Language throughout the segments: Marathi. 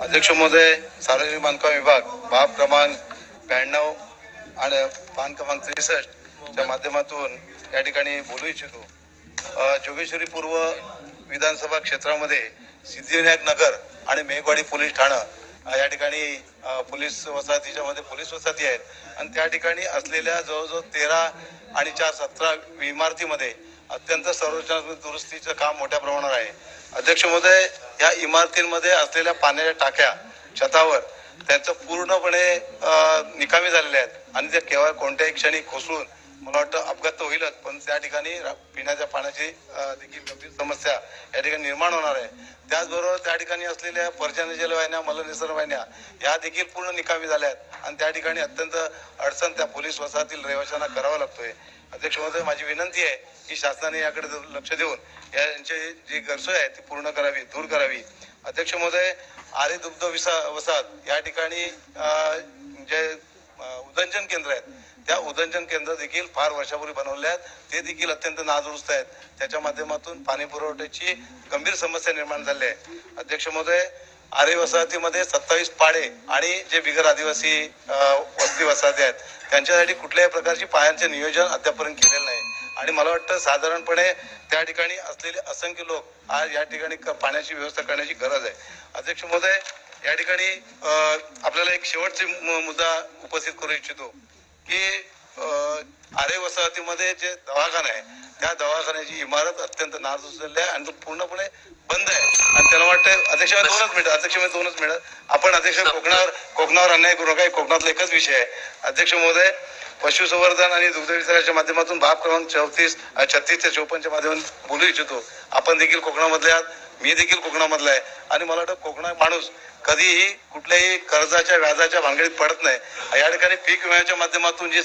अध्यक्ष महोदय सार्वजनिक बांधकाम विभाग बाब क्रमांक ब्याण्णव आणि पान क्रमांक त्रेसष्टच्या माध्यमातून या ठिकाणी बोलू इच्छितो. जोगेश्वरी पूर्व विधानसभा क्षेत्रामध्ये सिद्धिविनायक नगर आणि मेघवाडी पोलीस ठाणं या ठिकाणी पोलीस वसाहतीच्या मध्ये पोलीस वसाहती आहेत. आणि त्या ठिकाणी असलेल्या जवळजवळ तेरा आणि चार सतरा इमारतीमध्ये अत्यंत संरचनात्मक दुरुस्तीचं काम मोठ्या प्रमाणावर आहे. अध्यक्ष महोदय या इमारतींमध्ये असलेल्या पाण्याच्या टाक्या छतावर त्यांचं पूर्णपणे निकामी झालेले आहेत. आणि ते केवळ कोणत्याही क्षणी कोसळून मला वाटतं अपघात तर होईलच पण त्या ठिकाणी पिण्याच्या पाण्याची देखील गंभीर समस्या या ठिकाणी निर्माण होणार आहे. त्याचबरोबर त्या ठिकाणी असलेल्या पर्जन्य जलवाहिन्या मलनिसर्ग वाहिन्या या देखील पूर्ण निकामी झाल्या आहेत. आणि त्या ठिकाणी अत्यंत अडचण त्या पोलीस वसाहतील रहिवाशांना करावा लागतोय. अध्यक्ष महोदय माझी विनंती आहे की शासनाने याकडे लक्ष देऊन यांची जी गरजोय आहे ती पूर्ण करावी दूर करावी. अध्यक्ष महोदय आरे दुग्ध विसा वसाहत या ठिकाणी जे उदंजन केंद्र आहेत. त्या उदंजन केंद्र देखील फार वर्षापूर्वी बनवले आहेत. ते देखील अत्यंत नादुरुस्त आहेत. त्याच्या माध्यमातून पाणी पुरवठ्याची गंभीर समस्या निर्माण झाली आहे. अध्यक्ष महोदय आरे वसाहतीमध्ये सत्तावीस पाडे आणि जे बिगर आदिवासी वस्ती वसाहती आहेत त्यांच्यासाठी कुठल्याही प्रकारची पायांचे नियोजन अद्यापर्यंत केलेलं नाही. आणि मला वाटतं साधारणपणे त्या ठिकाणी असलेले असंख्य लोक आज या ठिकाणी क- पाण्याची व्यवस्था करण्याची गरज आहे. अध्यक्ष महोदय या ठिकाणी आपल्याला एक शेवटचे मुद्दा उपस्थित करू इच्छितो की आरे वसाहतीमध्ये जे दवाखाना आहे त्या दवाखान्याची इमारत अत्यंत नाजूक झालेली आहे आणि तो पूर्णपणे बंद आहे. आणि त्याला वाटतं अध्यक्ष दोनच मिनिटं अध्यक्ष दोनच मिनिटं. आपण अध्यक्ष कोकणावर कोकणावर अन्याय करू नका कोकणातला एकच विषय आहे. अध्यक्ष महोदय पशुसंवर्धन आणि दुग्ध विस्ताराच्या माध्यमातून बाब क्रमांक चौतीस छत्तीस ते चौपन्नच्या माध्यमातून बोलू इच्छितो. आपण देखील कोकणामधले आहात. मी देखील कोकणामधला आहे. आणि मला वाटतं कोकणा माणूस कधीही कुठल्याही कर्जाच्या व्याजाच्या भांगडीत पडत नाही. या ठिकाणी पीक विम्याच्या माध्यमातून जी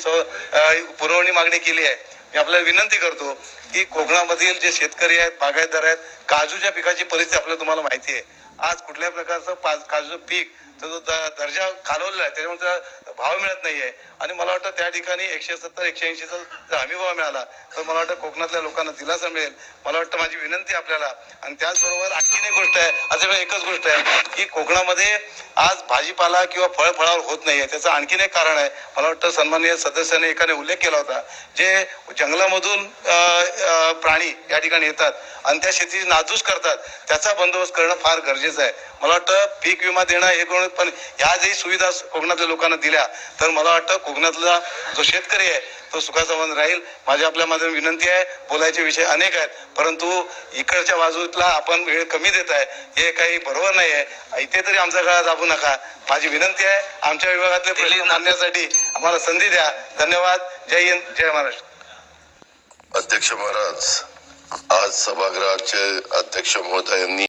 पुरवणी मागणी केली आहे मी आपल्याला विनंती करतो की कोकणामधील जे शेतकरी आहेत बागायतदार आहेत काजूच्या पिकाची परिस्थिती आपल्याला तुम्हाला माहिती आहे. आज कुठल्या प्रकारचं पाच काजूचं पीक जो द- दर्जा खालवलेला आहे त्याच्यामुळे त्याला भाव मिळत नाहीये. आणि मला वाटतं त्या ठिकाणी एकशे सत्तर एकशे ऐंशीचा जर हमी भाव मिळाला तर मला वाटतं कोकणातल्या लोकांना दिलासा मिळेल. मला वाटतं माझी विनंती आपल्याला. आणि त्याचबरोबर आणखीन एक गोष्ट आहे असं एकच गोष्ट आहे की कोकणामध्ये आज भाजीपाला किंवा फळ फळावर होत नाहीये. त्याचं आणखीन एक कारण आहे. मला वाटतं सन्माननीय सदस्याने एकाने उल्लेख केला होता जे जंगलामधून प्राणी या ठिकाणी येतात आणि त्या शेतीची नाजूस करतात त्याचा बंदोबस्त करणं फार गरजेचं आहे. मला वाटतं पीक विमा देणं हे करून पण ह्या जरी सुविधा कोकणातल्या लोकांना दिल्या तर मला वाटतं कोकणातला जो शेतकरी आहे तो सुखासंबंध राहील. माझी आपल्या माझी विनंती आहे बोलायचे विषय अनेक आहेत परंतु इकडच्या बाजूला आपण वेळ कमी देत आहे हे काही बरोबर नाही आहे. इथे तरी आमचा गळा दाबू नका. माझी विनंती आहे आमच्या विभागातले प्रश्न मांडण्यासाठी आम्हाला संधी द्या. धन्यवाद. जय हिंद जय महाराष्ट्र. अध्यक्ष महाराज आज सभागृहाचे अध्यक्ष महोदयांनी